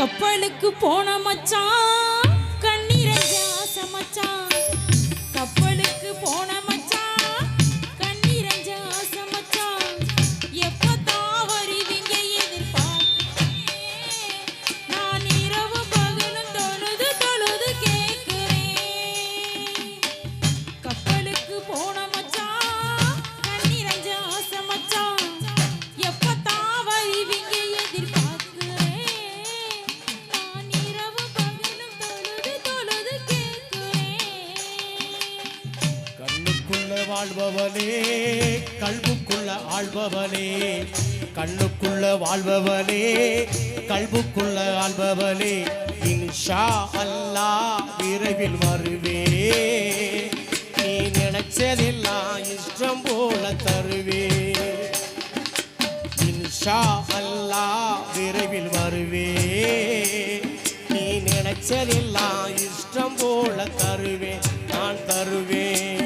கப்பலுக்கு போன மச்சான். கண்ணீரை சமச்சான் கப்பலுக்கு போன மச்சான். வாழ்பவனே கல்புக்குள்ள ஆழ்பவனே கண்ணுக்குள்ள வாழ்பவனே கல்புக்குள்ள ஆழ்பவனே இன்ஷா அல்லா விரைவில் வருவே. நீ நினைச்சதெல்லாம் இஷ்டம் போல தருவே. இன்ஷா அல்லா விரைவில் வருவே. நீ நினைச்சதெல்லாம் இஷ்டம் போல தருவே நான் தருவேன்.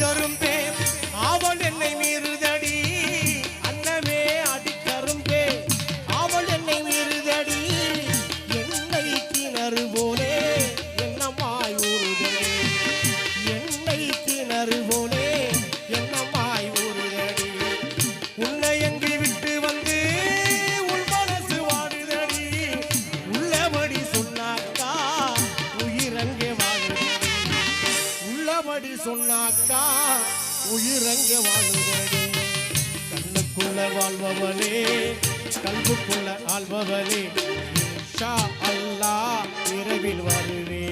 Yarım அப்படி சொன்னாக்கா உயிரங்க வாழுதடி கண்ணுக்குள்ள வாழ்பவனே கல்புக்குள்ள ஆள்பவனே. அல்லா இரவில் வருவே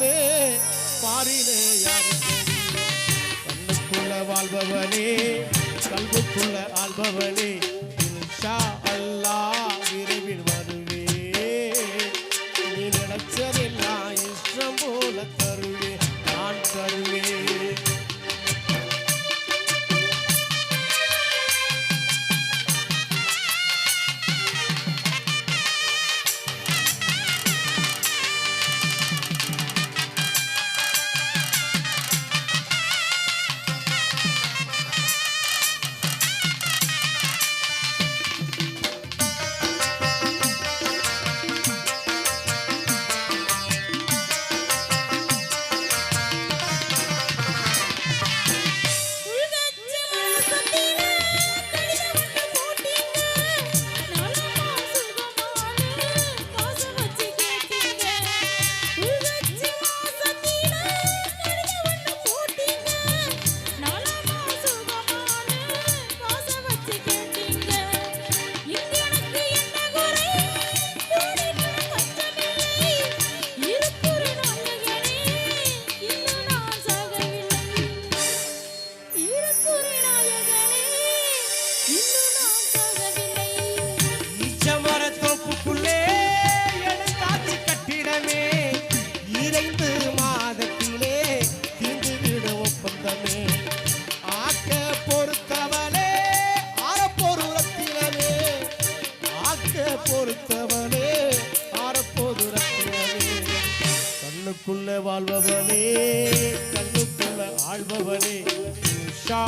பாரமே பாரிலே யாருக்கு கண்ணுக்குள்ள வாழ்பவனே கல்வுக்குள்ள ஆள்பவனே ஷா கண்ணுக்குள்ள வாழ்பவனே கண்ணுக்குள்ள ஆழ்பவனே ஷா